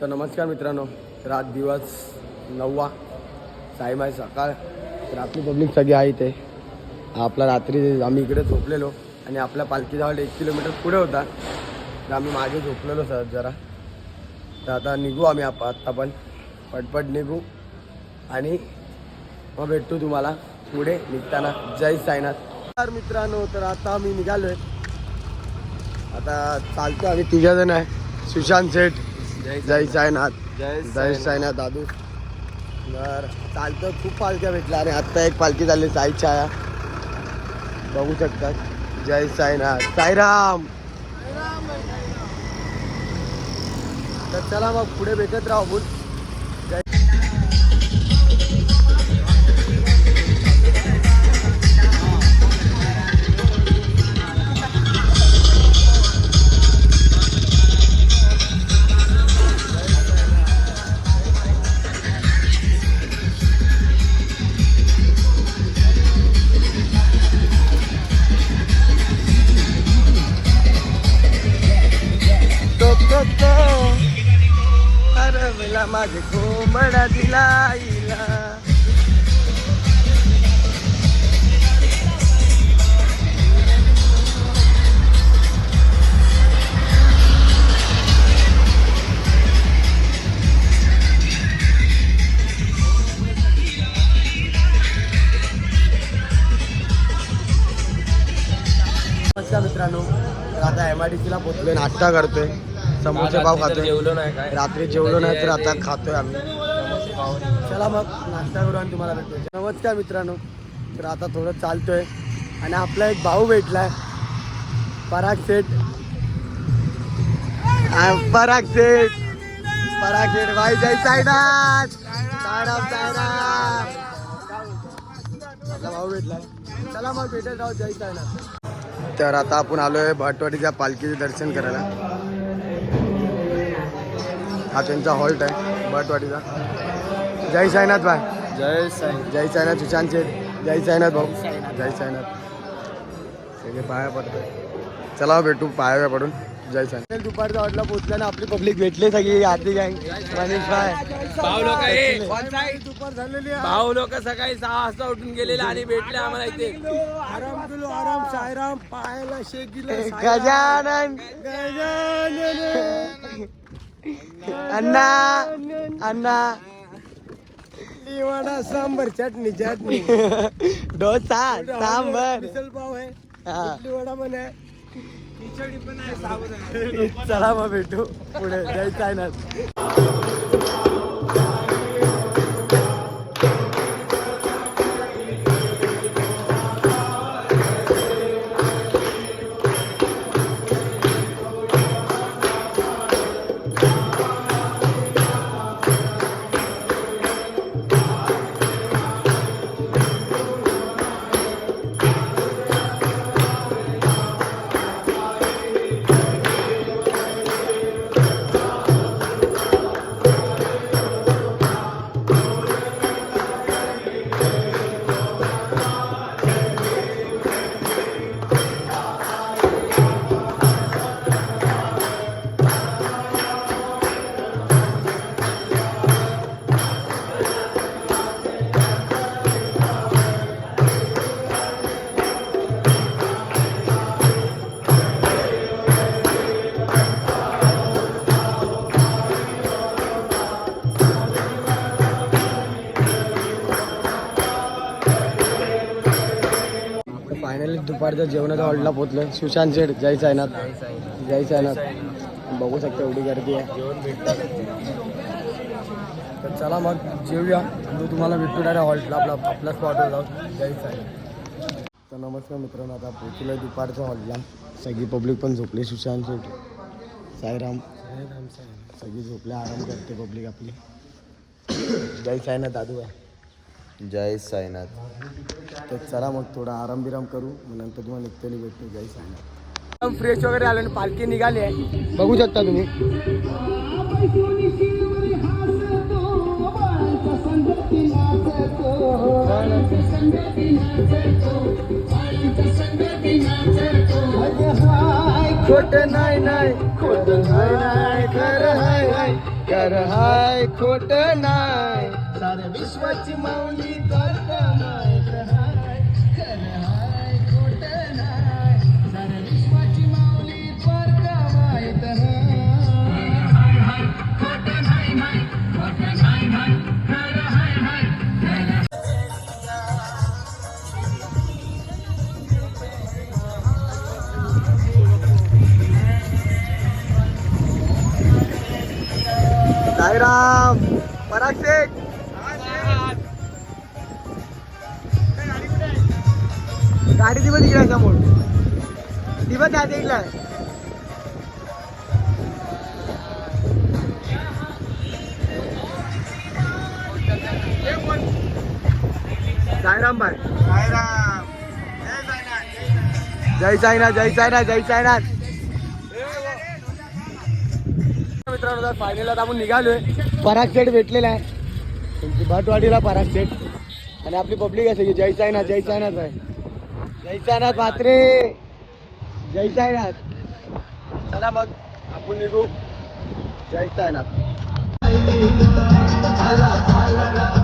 तर नमस्कार मित्रांनो रात दिवस नववा टाईम आहे सकाळ. तर आपली पब्लिक सगळी आहे इथे. आपला रात्री आम्ही इकडे झोपलेलो आणि आपल्या पालखीजवळ एक किलोमीटर पुढे होता. तर आम्ही मागे झोपलेलो सर जरा. तर आता निघू आम्ही आप आत्ता पण. पटपट निघू आणि मग भेटतो तुम्हाला पुढे निघताना. जय साईनाथ. तर मित्रांनो तर आता आम्ही निघालोय. आता चालतो आम्ही तिघ जण आहे. सुशांत शेठ. जय साईनाथ. जय साईनाथ. दादू. तर चालतं खूप पालख्या भेटल्या आणि आत्ता एक पालखी झाली साई छाया. बघू शकतात. जय साईनाथ. साईराम! तर चला मग पुढे भेटत राहू. आपण दिला माझे कोंबडा दिला आईला. नमस्कार मित्रांनो आता एम आय डी सीला पोचलोय नाश्ता करतोय. समोसे पाव खातोय. जेवलो नाही काय? रात्री जेवलो नाही तर आता खातोय आम्ही. चला मग नाश्ता करू आणि तुम्हाला भेटतो. नमस्कार मित्रांनो. तर आता थोडं चालतोय. आणि आपला एक भाऊ भेटलाय. पराग सेठ. पराग सेठ. पराग सेठ भाई जय आपला भाऊ भेटलाय. चला मग भेटत राहू. जय तर आता आपण आलोय भटवाडीच्या पालखीचे दर्शन करायला. हा त्यांचा हॉल्ट आहे भटवाडीचा जय साईनाथ भाई. जय साई जय साईनाथ सुशांत शेठ. जय साईनाथ भाऊ. जय साईनाथ. सगळे पाया पडतात चला भेटू पाया पडून. जय साईनाथ. दुपारच्या हॉटला पोहोचल्याने आपली पब्लिक भेटली सगळी आधी गँग मनीष भाई. भाऊ लोक दुपार झालेली. भाऊ लोक सकाळी सहा वाजता उठून गेलेले आणि भेटले आम्हाला इथे. आराम केलो आराम सायराम पायाला शेक दिलं गजानन गजानन. अण्णा अण्णा. इडली वडा सांबर चटणी चटणी. डोसा सांबर. मिसल पाव आहे. इडली वडा पण आहे. खिचडी पण आहे साबुदाणा. चला मग भेटू पुढे. जय सायनाथ फायनली दुपारच्या जेवणाच्या हॉलला पोहोचलो सुशांत शेठ जय साईनाथ. जय साईनाथ. बघू शकता एवढी गर्दी आहे. तर चला मग जेवूया. मी तुम्हाला भेटतो डायरेक्ट हॉलला आपला आपल्या स्पॉटवर जाऊ जय साईनाथ. तर नमस्कार मित्रांनो आता पोहोचलो दुपारच्या हॉलला सगळी पब्लिक पण झोपली सुशांत शेठ. साईराम. सगळी झोपले आराम करते पब्लिक आपली. जय साईनाथ दादू आहे जय साईनाथ तर चला मग थोडा आराम बिराम करू मग नंतर तुम्हाला निघतेली भेटतो जय सांगा फ्रेश वगैरे आलो आणि पालखी निघाली आहे बघू शकता तुम्ही खोट नाही नाही खोट नाही नाही खरं हाय. खरं हाय खोट नाय सारे विश्वाची माऊली तर माहित हाय खरं हाय खोट नाय. तर इकडे समोर दिवस त्या इकडला साईराम भाई. जय साईनाथ जय साईनाथ जय साईनाथ. मित्रांनो फायनल आता आपण निघालोय पराग सेट भेटलेला आहे. भटवाडीला पराग सेट आणि आपली पब्लिक आहे सगळी जय साईनाथ जय साईनाथ आहे जयसायनाथ म्हात्रे. जय चला मग आपण निघू. जयसायनाथ जय साईनाथ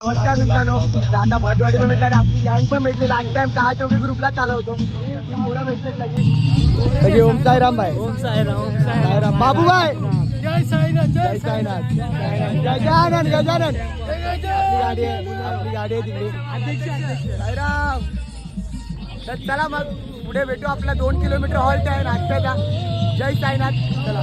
नमस्कार मित्रांनो. आता भटवाडीला भेटल्याने आपली गँग पण भेटली. लास्ट टाइम दहा चौकी ग्रुपला चालवतो मुलं भेटलेत लगेच. सगळे ओम साईराम भाई ओम साईराम ओम साईराम. बाबू भाई. जय साईनाथ जय साईनाथ. गजानन गजानन. आपली गाडी आहे आपली गाडी आहे तिकडे. साईराम. तर चला मग. पुढे भेटू आपला दोन किलोमीटर हॉल्ट आहे नाश्त्याचा जय साईनाथ. चला.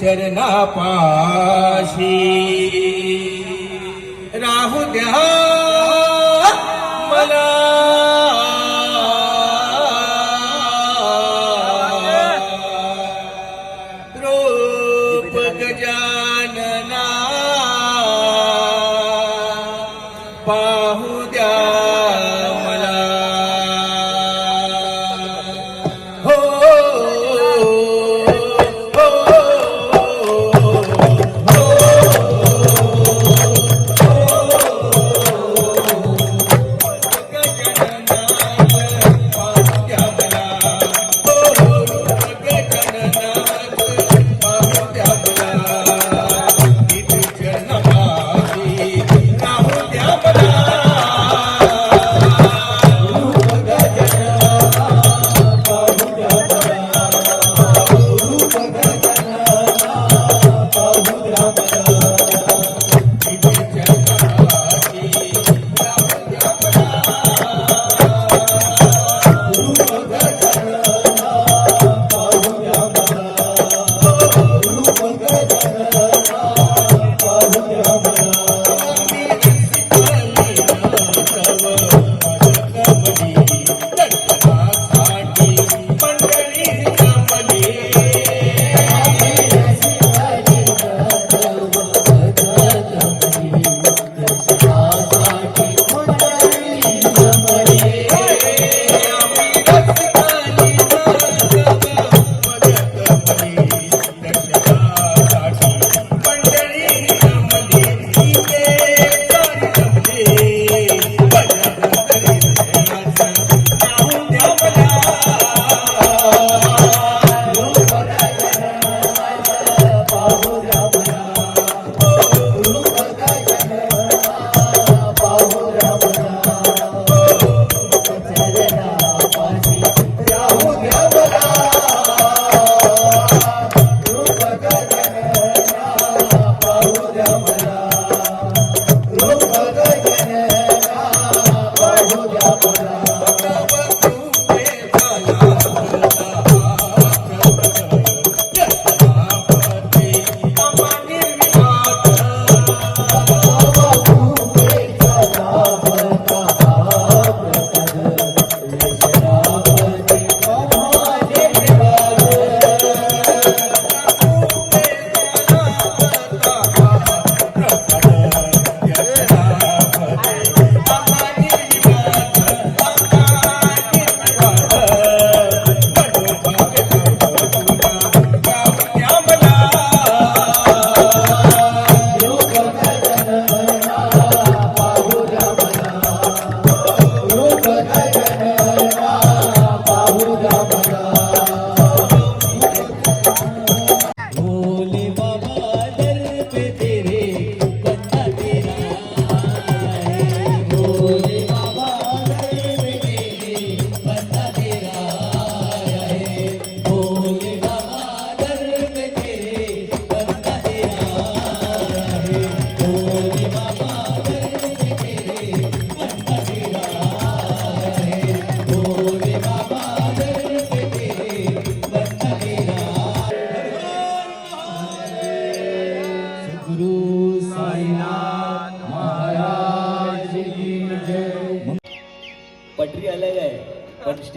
ચરના પાસી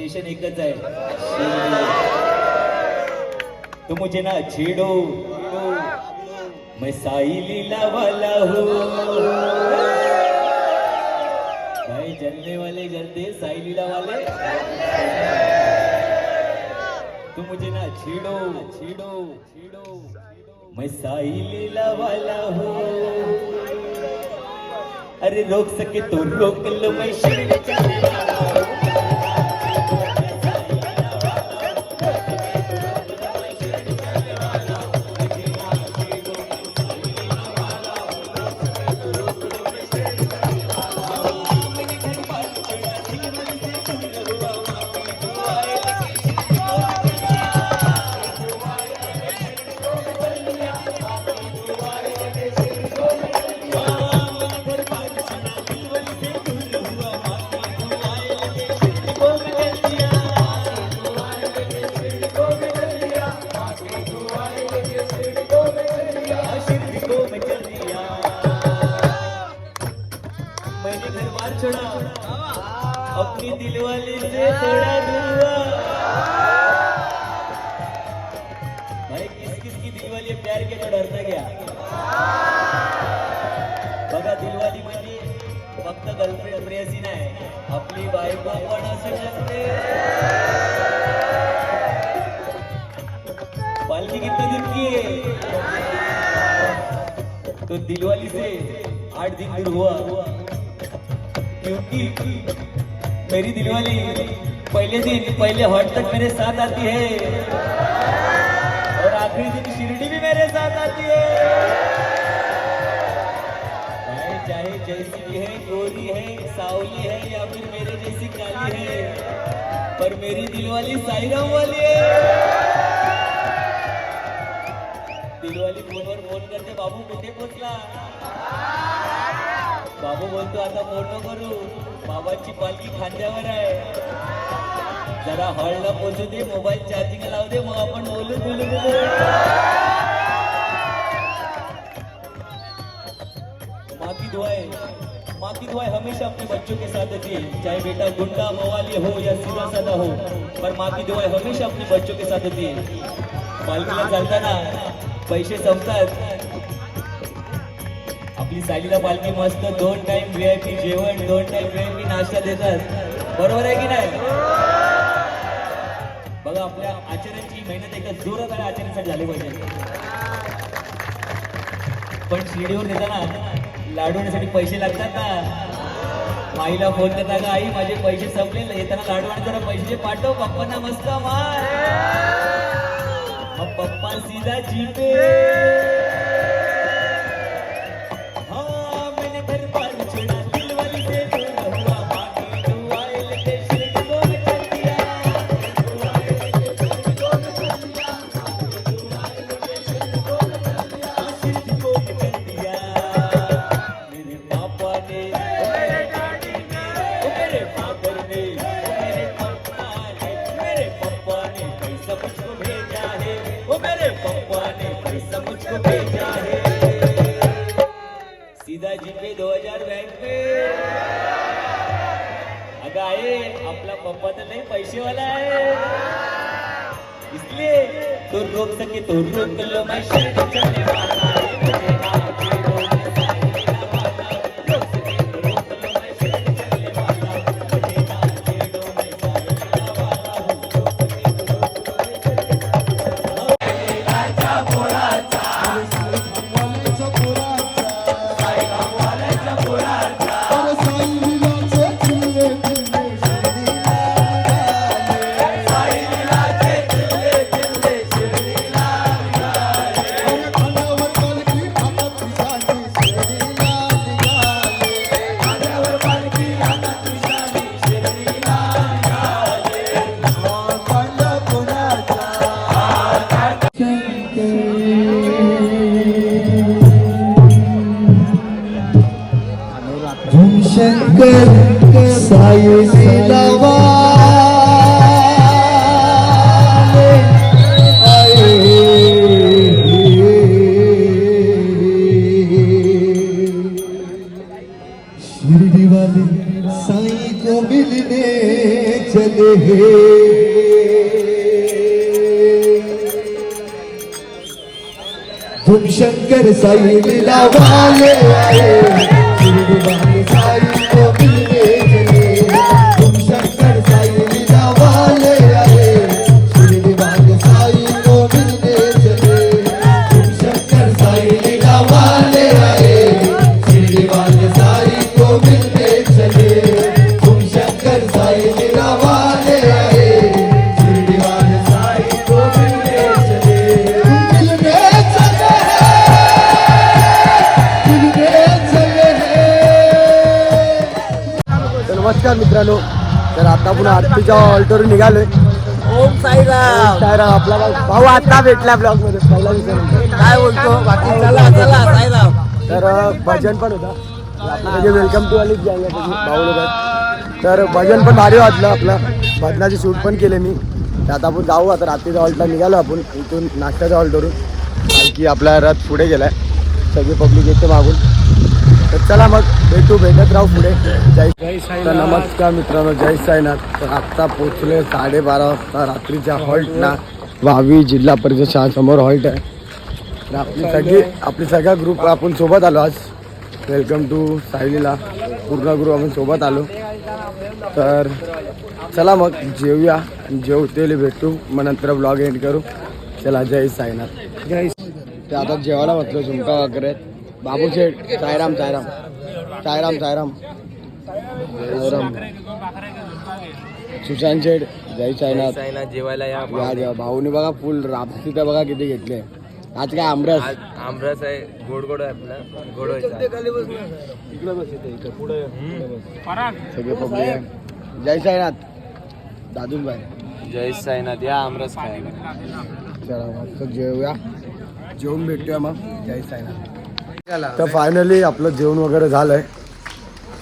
स्टेशन एकच आहे. तू मुझे ना छेडो. मैं साई लीला वाला हूँ. भाई जलने वाले जलते साईलीला वाले. तू मुझे ना छेड़ो. छेड़ो छेड़ो मैं साई लीला वाला हूँ. अरे रोक सके तो रोक लो मैं शिव बार छोड़ा अपनी दिलवाले से थोड़ा दूर भाई किस किस की दिलवाली प्यार के तो डरता गया बघा दिलवाली म्हणजे फक्त गर्लफ्रेंड प्रेयसी नाही. आपली बायको पण असू शकते पालखी कितने दिन की है तो दिलवाली से आठ दिन दूर हुआ. मेरी दिलवाली, पहले दिन, पहले हॉट तक मेरे साथ आती है। और आखिरी दिन शिरडी भी मेरे साथ आती है। चाहे जैसी भी है, गोरी है, सावली है, या फिर मेरे जैसी काली है, पर मेरी दिलवाली साईराम वाली है। दिलवाली फ़ोन करते बाबू कुठे बाबू बोलतो आता मोठं करू. बाबाची पालखी खांद्यावर आहे. जरा हॉलला पोचू दे मोबाईल चार्जिंग लावू दे मग आपण बोलू बोलू माती माँ माती दुआएं हमेशा अपने बच्चों के साथ होती. है चाहे बेटा गुंडा मवाली हो या सीधा साधा हो पर माती की हमेशा अपने बच्चों के साथ होती. है पालखीला चालताना पैसे संपतात. ही सालीला पालखी मस्त दोन टाइम व्हीआयपी जेवण दोन टाइम व्हीआयपी नाश्ता देतात. बरोबर आहे की नाही? बघा आपल्या आचार्यांची मेहनत एका जोरादार आचार्यांसाठी झाली पाहिजे. पण शिडीवर नेताना लाडवण्यासाठी पैसे लागतात ना. माईला फोन करता का आई माझे पैसे संपले येताना लाडवणे जरा पैसे पाठव पप्पांना मस्त मार. मग पप्पा सीधा जीपे. शंकर साई लीलावा शिरडी वाले साई को मिलने चले तुम शंकर साई लीला वाले। तर आता पुन्हा आरतीच्या ऑल्टवरून निघालोय ओम साईराम आपला भाऊ- आता भेटला ब्लॉगमध्ये पहिला दिवसानंतर. काय बोलतो? बाकी चला चला साईराम. तर भजन पण होता. म्हणजे वेलकम टू अलीच भाऊ लोक. तर भजन पण भारी वाटलं आपलं. भजनाची शूट पण केले मी. आता आपण जाऊ आता रात्रीच्या हॉल्टला निघालो आपण इथून नाश्त्याच्या हॉल्टवरून की आपला रथ पुढे गेलाय. सगळी पब्लिक येते मागून. तर चला मग भेटू भेटत राहू पुढे. जय तर नमस्कार मित्रांनो जय साईनाथ. तर आत्ता पोचले साडेबारा वाजता रात्रीच्या हॉल्टला. वावी जिल्हा परिषद शाळेसमोर हॉल्ट आहे. तर आपली सगळी आपली सगळा ग्रुप आपण सोबत आलो आज. वेलकम टू सायलीला. पूर्ण ग्रुप आपण सोबत आलो. तर चला मग जेवूया आणि जेवतेले भेटू. मग नंतर ब्लॉग एंड करू. चला जय साईनाथ जय ते आता जेवायला बसलो झुमका वगैरे. बाबू शेठ सायराम सायराम सायराम सायराम सायराम सुशांत शेठ जय साईनाथ. साईनाथ जेवायला या या भाऊनी बघा फुल राबती तर बघा किती घेतले. आज काय आमरस? आज आमरस आहे गोड गोड आहे आपला. गोड सगळे पब्लिक आहे. जय साईनाथ. दादून बाय जय साईनाथ या आमरस खायला. चला मस्त जेवूया. जेवून भेटूया मग. जय साईनाथ. तर फायनली आपलं जेवण वगैरे झालंय.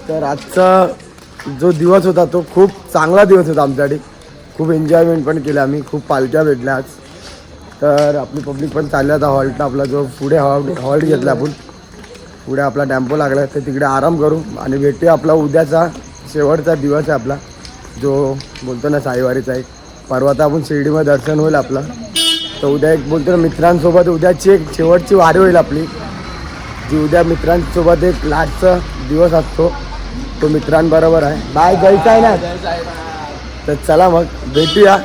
तर आजचा जो दिवस होता तो खूप चांगला दिवस होता आमच्यासाठी. खूप एन्जॉयमेंट पण केलं आम्ही. खूप पालख्या भेटल्या आज. तर आपली पब्लिक पण चालली आता हॉल्ट आपला जो पुढे हॉल्ट हॉल्ट घेतला आपण. पुढे आपला टॅम्पो लागला तर तिकडे आराम करू आणि भेटूया आपला उद्याचा शेवटचा दिवस आहे आपला. जो बोलतो ना साईवारीचा एक. परवा तर आपण शिर्डीमध्ये दर्शन होईल आपलं. तर उद्या एक बोलतो ना मित्रांसोबत उद्याची एक शेवटची वारी होईल आपली. जी उद्या मित्रांसोबत एक लास्टचा दिवस असतो. तो मित्रांबरोबर आहे. बाय जायचं आहे ना तर चला मग भेटूया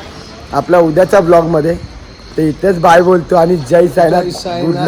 आपल्या उद्याच्या ब्लॉगमध्ये ते इथेच बाय बोलतो आणि जय साईनाथ. Good night